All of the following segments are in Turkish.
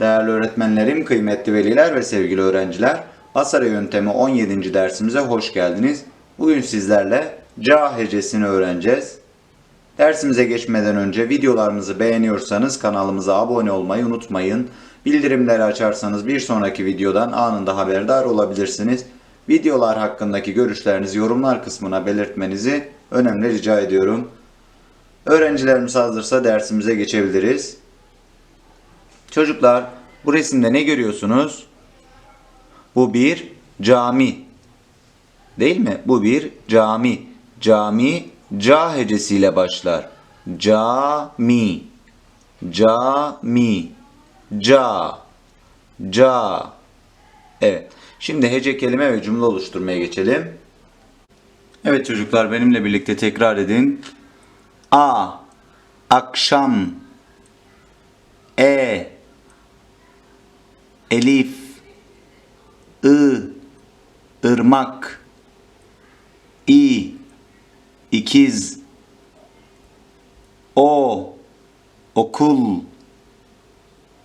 Değerli öğretmenlerim, kıymetli veliler ve sevgili öğrenciler, Asara yöntemi 17. dersimize hoş geldiniz. Bugün sizlerle ca hecesini öğreneceğiz. Dersimize geçmeden önce videolarımızı beğeniyorsanız kanalımıza abone olmayı unutmayın. Bildirimleri açarsanız bir sonraki videodan anında haberdar olabilirsiniz. Videolar hakkındaki görüşlerinizi yorumlar kısmına belirtmenizi önemli rica ediyorum. Öğrencilerimiz hazırsa dersimize geçebiliriz. Çocuklar bu resimde ne görüyorsunuz? Bu bir cami. Değil mi? Bu bir cami. Cami ca hecesiyle başlar. Cami. Cami. Ca. Ca. Evet. Şimdi hece kelime ve cümle oluşturmaya geçelim. Evet çocuklar benimle birlikte tekrar edin. A. Akşam. E. Elif. I. ırmak. İ. ikiz. O. Okul.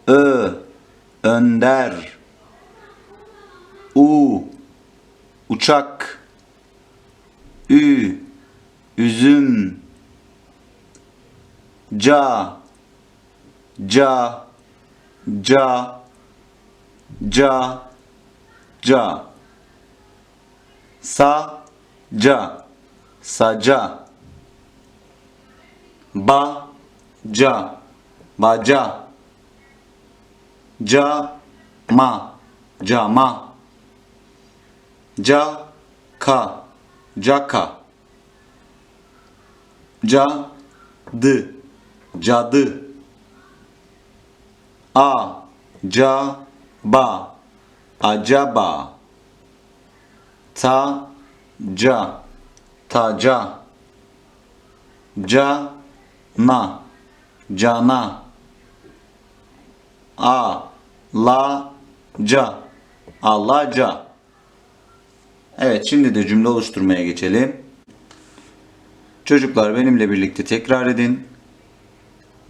Ö. Önder. U. Uçak. Ü. Üzüm. Ca. Ca. Ca. Ca. Ca. Sa. Ca. Saca. Ba. Ca. Baca. Ca. Ma. Cama. Ca. Ka. Caka. Ca. Dı. Cadı. A. Ca. Ba. Acaba. Ta. Ca. Taca. Ca. Na. Cana. A. La. Ca. Alaca. Evet şimdi de cümle oluşturmaya geçelim. Çocuklar benimle birlikte tekrar edin.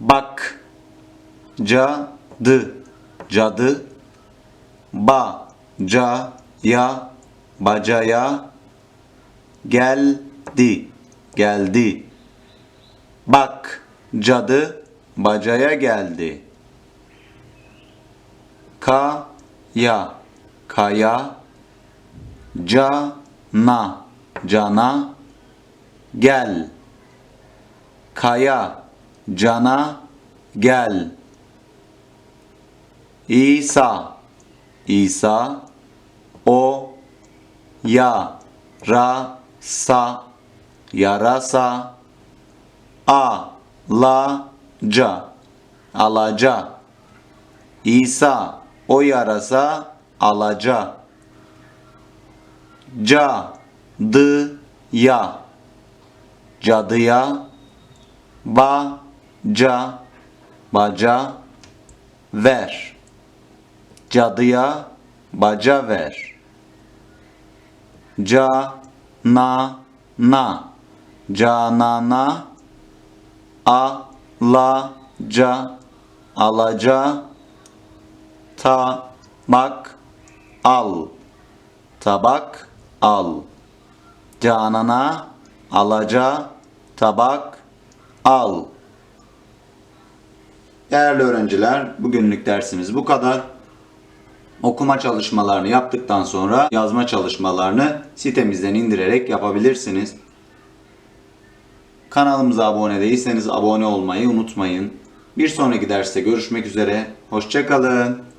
Bak. Cadı. Cadı. Ba. Ca. Ya. Bacaya. Geldi. Geldi. Bak. Cadı. Bacaya geldi. Ka. Ya. Kaya. Cana. Cana. Gel. Kaya. Cana. Gel. İsa. İsa. O. Ya. Ra. Sa. Yarasa. A. La. Ca. Alaca. İsa. O yarasa. Alaca. Ca. Dı. Ya. Cadıya. Ba. Ca. Baca. Ver. Cadıya. Baca ver. Ca. Na. Na. Canana. A. La. Ca. Alaca. Ta. Bak. Al. Tabak. Al. Canana. Alaca. Tabak. Al. Değerli öğrenciler, bugünlük dersimiz bu kadar. Okuma çalışmalarını yaptıktan sonra yazma çalışmalarını sitemizden indirerek yapabilirsiniz. Kanalımıza abone değilseniz abone olmayı unutmayın. Bir sonraki derste görüşmek üzere. Hoşçakalın.